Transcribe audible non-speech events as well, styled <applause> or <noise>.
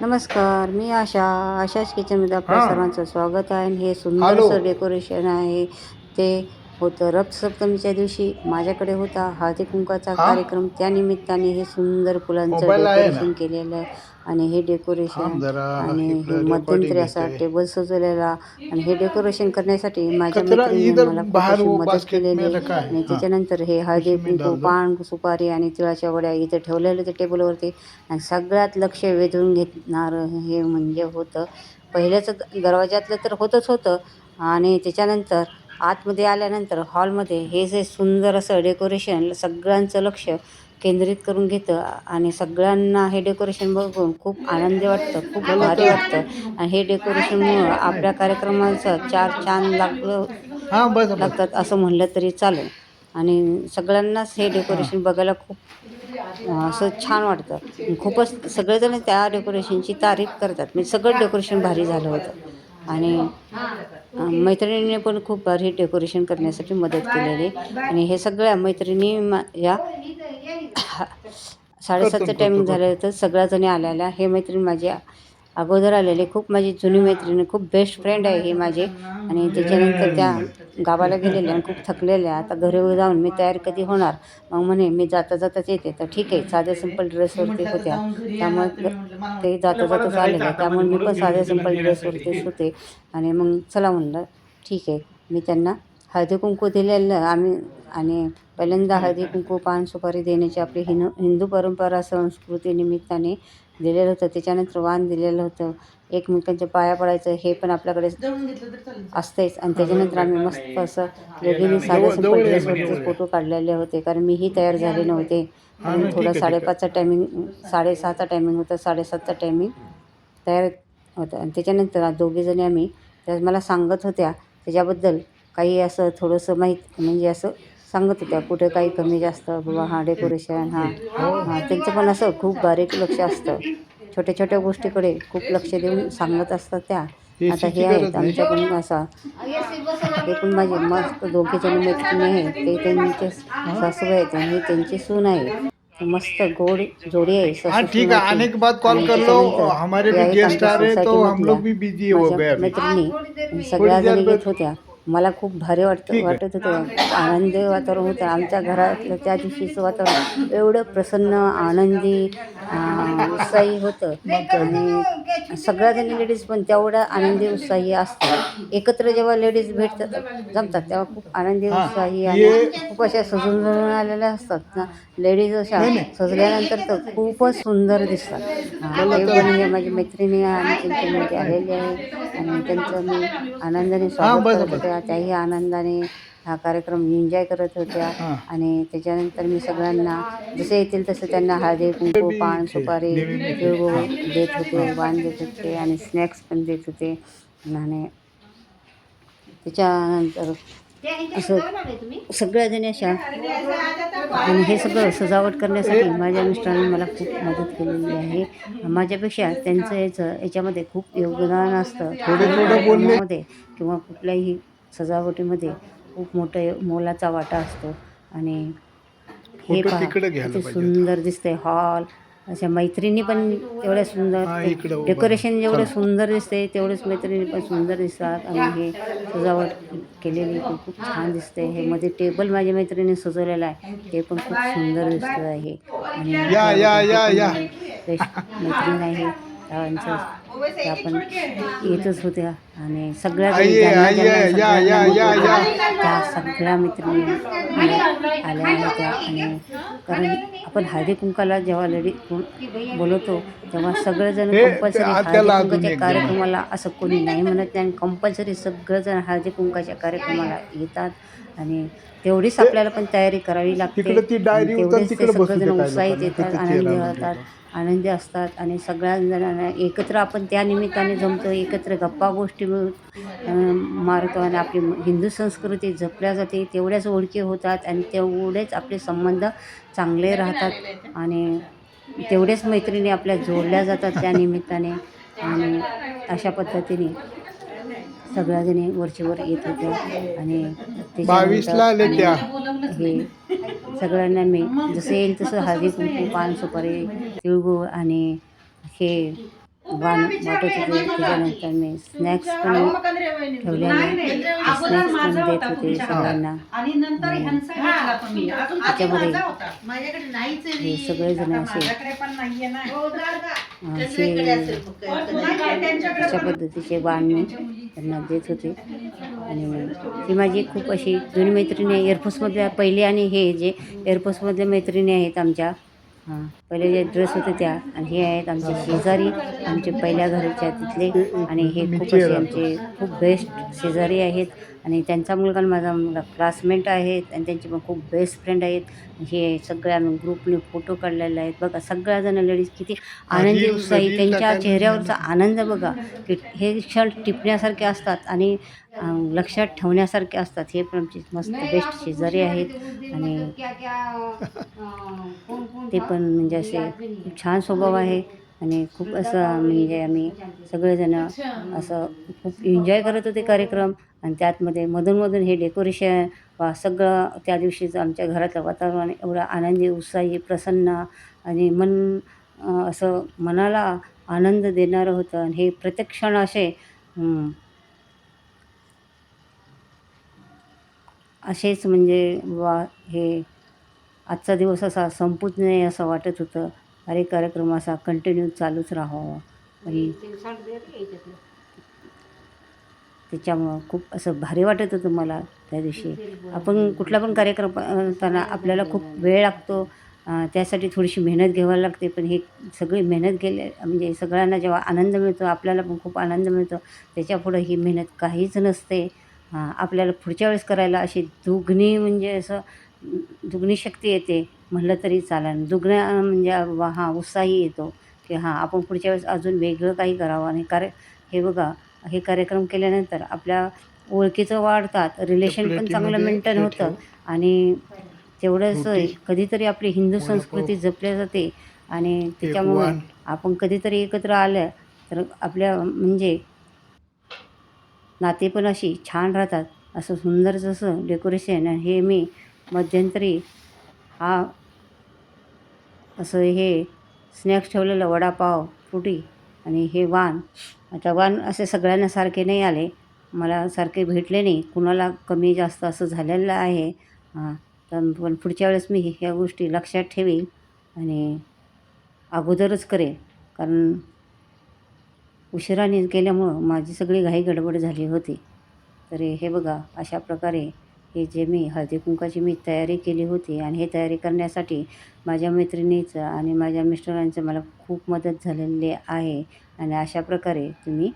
नमस्कार मी आशा आशाच किचनमध्ये आपल्या. सर्वांचं स्वागत आहे आणि हे सुंदर. असं डेकोरेशन आहे ते होतं रथसप्तमीच्या दिवशी माझ्याकडे होता हळदी कुंकाचा. कार्यक्रम त्या निमित्ताने हे सुंदर फुलांचं? डेकोरेशन केलेलं आहे आणि हे डेकोरेशन आणि हे मध्यंतरी असा. टेबल सजवलेला आणि हे डेकोरेशन करण्यासाठी माझ्या इधर मला मदत केलेली है. आणि. त्याच्यानंतर हे हळदी कुंकू. पान सुपारी आणि तिळाच्या वड्या इथे ठेवलेले ते टेबलवरती आणि सगळ्यात लक्ष वेधून घेणारं हे म्हणजे होतं पहिल्याचं दरवाजातलं तर होतंच होतं आणि त्याच्यानंतर आतमध्ये आल्यानंतर हॉलमध्ये हे जे सुंदर असं डेकोरेशन सगळ्यांचं लक्ष केंद्रित करून घेतं आणि सगळ्यांना हे डेकोरेशन बघून खूप आनंदी वाटतं खूप भारी वाटतं. आणि हे डेकोरेशनमुळं आपल्या कार्यक्रमाचं चार चांद लागलं. लागतात असं म्हणलं तरी चालेल. आणि सगळ्यांनाच हे डेकोरेशन बघायला खूप असं छान वाटतं. खूपच सगळेजण त्या डेकोरेशनची तारीफ करतात. म्हणजे सगळं डेकोरेशन भारी झालं होतं. आणि मैत्रिणीने पण खूप भारी डेकोरेशन करण्यासाठी मदत केलेली. आणि हे सगळ्या मैत्रिणी मा- या साडेसातचं करतो, टायमिंग. झालं तर सगळ्याजणी आलेल्या. हे मैत्रीण माझी अगोदर आलेले खूप माझी जुनी मैत्रिणी खूप बेस्ट फ्रेंड आहे ही माझी. आणि त्याच्यानंतर त्या गावाला गेलेल्या आणि खूप थकलेल्या आता घरी जाऊन मी तयार कधी होणार? मग म्हणे मी जाता जाताच येते. तर ठीक आहे साध्या सिंपल ड्रेसवरती होत्या. त्यामुळे ते जाता जाताच आलेल्या त्यामुळे मी पण साध्या सिंपल ड्रेसवरतीच होते. आणि मग चला म्हणलं ठीक आहे. मी त्यांना हळदी कुंकू दिलेलं आम्ही. आणि पहिल्यांदा हळदी कुंकू पान सुपारी देण्याची आपली हिन हिंदू परंपरा संस्कृती निमित्ताने दिलेलं होतं. त्याच्यानंतर वाण दिलेलं होतं. एकमेकांच्या पाया पडायचं हे पण आपल्याकडे असतेच. आणि त्याच्यानंतर आम्ही मस्त असं दोघींनी ये ड्रेसवरतीच म्हणजे. फोटो काढलेले होते. कारण मीही तयार झाले नव्हते. आणि ठीक थोडा. साडेपाचचा टायमिंग साडेसहाचा टायमिंग होता साडेसातचा टायमिंग तयार होतं. आणि त्याच्यानंतर दोघीजणी आम्ही त्या मला सांगत होत्या त्याच्याबद्दल काही असं थोडंसं माहीत म्हणजे असं सांगत होत्या कुठे काही कमी जास्त बाबा हां डेकोरेशन हां हां. त्यांचं पण असं खूप बारीक लक्ष असतं. छोट्या छोट्या गोष्टीकडे खूप लक्ष देऊन सांगत असतात त्या. आता हे आहेत. आमच्याकडून असा. पण माझे मस्त दोघे जण मैत्रिणी आहेत. ते त्यांचे सासूबाई आहेत आणि त्यांची सून आहे. मस्त गोड जोडी आहे हाँ सासू ठीक है सुनाची. आने के बाद कॉल कर लो हमारे भी गेस्ट आ रहे तो हम लोग भी बिजी हो गए मैत्रिणी सगळ्या जणी येत होत्या. मला खूप भारी वाटतं. वाटत होतं आनंदी वातावरण होतं आमच्या घरातलं त्या दिवशीचं वातावरण एवढं प्रसन्न आनंदी उत्साही होतं आणि सगळ्या जणी लेडीज पण तेवढ्या आनंदी उत्साही असतात एकत्र जेव्हा लेडीज भेटतात जमतात तेव्हा खूप आनंदी. उत्साही आणि खूप अशा सजून सजून आलेल्या असतात ना लेडीज अशा. सजल्यानंतर तर खूपच सुंदर दिसतात हे माझी मैत्रिणी आणि त्यांची मुलगी आलेली आहे आणि त्यांचं मी आनंदाने स्वागत करत. होत्या त्याही आनंदाने हा कार्यक्रम एन्जॉय करत होत्या. आणि त्याच्यानंतर मी सगळ्यांना जसे येतील तसं त्यांना हळदी कुंकू पान सुपारी तिळगुळ देत होते वाण देत होते आणि स्नॅक्स पण देत होते. आणि त्याच्यानंतर असं सगळ्या जणी अशा आणि हे सगळं सजावट करण्यासाठी माझ्या मिस्टरांनी मला खूप मदत केलेली आहे. माझ्यापेक्षा त्यांचं याचं याच्यामध्ये खूप योगदान असतं. कार्यक्रमामध्ये किंवा कुठल्याही सजावटीमध्ये खूप मोठं मोलाचा वाटा असतो. आणि हे पहा पाहिजे सुंदर दिसतंय हॉल अशा मैत्रिणी पण तेवढ्या सुंदर. डेकोरेशन जेवढं सुंदर दिसते तेवढेच मैत्रिणी पण सुंदर दिसतात. आणि हे सजावट केलेली पण खूप छान दिसते हे मध्ये टेबल माझ्या मैत्रिणी सजवलेलं आहे. ते पण खूप सुंदर दिसत आहे आणि <laughs> मैत्रीण आहे. त्यांचं त्या पण येतच होत्या आणि सगळ्या. त्या सगळ्या मैत्रिणी आल्या होत्या आणि कारण आपण हळदी कुंकाला जेव्हा लेडी बोलवतो तेव्हा सगळेजण कंपल्सरी हळदी कुंकाच्या कार्यक्रमाला असं कोणी नाही म्हणत नाही आणि कंपल्सरी सगळेजण हळदी कुंकाच्या कार्यक्रमाला येतात. आणि तेवढीच आपल्याला पण तयारी करावी लागते तिकडे ती डायरी आणि उचल, तेवढेच ते तिकडे बसू सगळेजण दे काय उत्साहित. येतात आनंदी राहतात बघतो. आनंदी असतात आणि सगळ्या जणांना एकत्र आपण त्या निमित्ताने जमतो एकत्र गप्पा गोष्टी अं, मारतो आणि आपली हिंदू संस्कृती जपल्या जाते तेवढ्याच ओळखी होतात आणि तेवढेच आपले संबंध चांगले राहतात आणि तेवढेच मैत्रिणी आपल्या जोडल्या जातात त्या निमित्ताने आणि अशा पद्धतीने सगळ्याजणी वरचेवर येत होत्या आणि बावीसला आले त्या. हे सगळ्यांना मी जसं येईल तसं हळदी कुंकू पान सुपारी तिळगुळ आणि हे वाण वाटत होते त्याच्यानंतर मी स्नॅक्स पण ठेवलेले. स्नॅक्स पण देत होते सगळ्यांना. त्याच्यामध्ये माझा होता. माझ्याकडे नाहीच आहे हे सगळेजण असे. माझ्याकडे पण नाहीये ना. असे त्यांच्याकडे अशा पद्धतीचे वाण मी त्यांना देत होते. आणि ती माझी खूप अशी जुनी मैत्रिणी आहे. एअरफोर्समधल्या पहिले आणि हे जे एअरफोर्समधल्या मैत्रिणी आहेत आमच्या हां. पहिले जे ड्रेस होते त्या आणि हे आहेत आमचे शेजारी आमचे पहिल्या घरच्या तिथले. आणि हे खूप असे आमचे खूप बेस्ट शेजारी आहेत. आणि त्यांचा मुलगा आणि माझा मुलगा क्लासमेट आहेत. आणि त्यांचे पण खूप बेस्ट फ्रेंड आहेत. हे सगळे आम्ही ग्रुपने फोटो काढलेले आहेत. बघा सगळ्याजण लेडीज किती आनंदी उत्साही त्यांच्या चेहऱ्यावरचा आनंद बघा. की हे क्षण टिपण्यासारखे असतात आणि लक्षात ठेवण्यासारखे असतात. हे पण आमचे मस्त बेस्ट शेजारी आहेत. आणि ते पण म्हणजे असे खूप छान स्वभाव आहे आणि खूप असं म्हणजे आम्ही सगळेजण असं खूप एन्जॉय करत होते कार्यक्रम आणि त्यातमध्ये मधूनमधून हे डेकोरेशन वा सगळं त्या दिवशीचं आमच्या घरातलं वातावरण एवढं आनंदी उत्साही प्रसन्न आणि मन असं मनाला आनंद देणारं होतं आणि हे प्रत्येक क्षण असे असेच म्हणजे वा हे आजचा दिवस असा संपूच नाही असं वाटत होतं. अरे कार्यक्रम असा कंटिन्यू चालूच राहावा. आणि त्याच्यामुळं खूप असं भारी वाटत होतं मला त्या दिवशी. आपण कुठला पण कार्यक्रम करताना आपल्याला खूप वेळ लागतो. त्यासाठी थोडीशी मेहनत घ्यावी लागते. पण हे सगळी मेहनत गेले म्हणजे सगळ्यांना जेव्हा आनंद मिळतो आपल्याला पण खूप आनंद मिळतो. त्याच्यापुढं ही मेहनत काहीच नसते. आपल्याला पुढच्या वेळेस करायला अशी दुगणी म्हणजे असं दुगणी शक्ती येते म्हटलं तरी चालेल दुगण्या म्हणजे वा- हा उत्साही येतो की हां आपण पुढच्या वेळेस अजून वेगळं काही करावं आणि कार्य हे बघा हे कार्यक्रम केल्यानंतर आपल्या ओळखीचं वाढतात रिलेशन पण चांगलं मेंटेन होतं. आणि तेवढंच. कधीतरी आपली हिंदू. संस्कृती जपल्या जाते आणि त्याच्यामुळे. आपण कधीतरी एकत्र आलं तर आपल्या म्हणजे नाते पण अशी छान राहतात असं सुंदर जसं डेकोरेशन हे मी मध्यंतरी हा असं हे स्नॅक्स ठेवलेलं वडापाव फ्रुटी आणि हे वाण. आता वाण असे सगळ्यांना सारखे नाही आले. मला सारखे भेटले नाही. कुणाला कमी जास्त असं झालेलं आहे? हां तर पण पुढच्या वेळेस मी ह्या गोष्टी लक्षात ठेवीन आणि अगोदरच करेन. कारण उशिराने केल्यामुळं माझी सगळी घाई गडबड झाली होती. तर हे बघा अशा प्रकारे हे जे मी हळदी कुंकाची मी तयारी केली होती आणि हे तयारी करण्यासाठी माझ्या मैत्रिणीचं आणि माझ्या मिस्टरांचं मला खूप मदत झालेली आहे. आणि अशा प्रकारे तुम्ही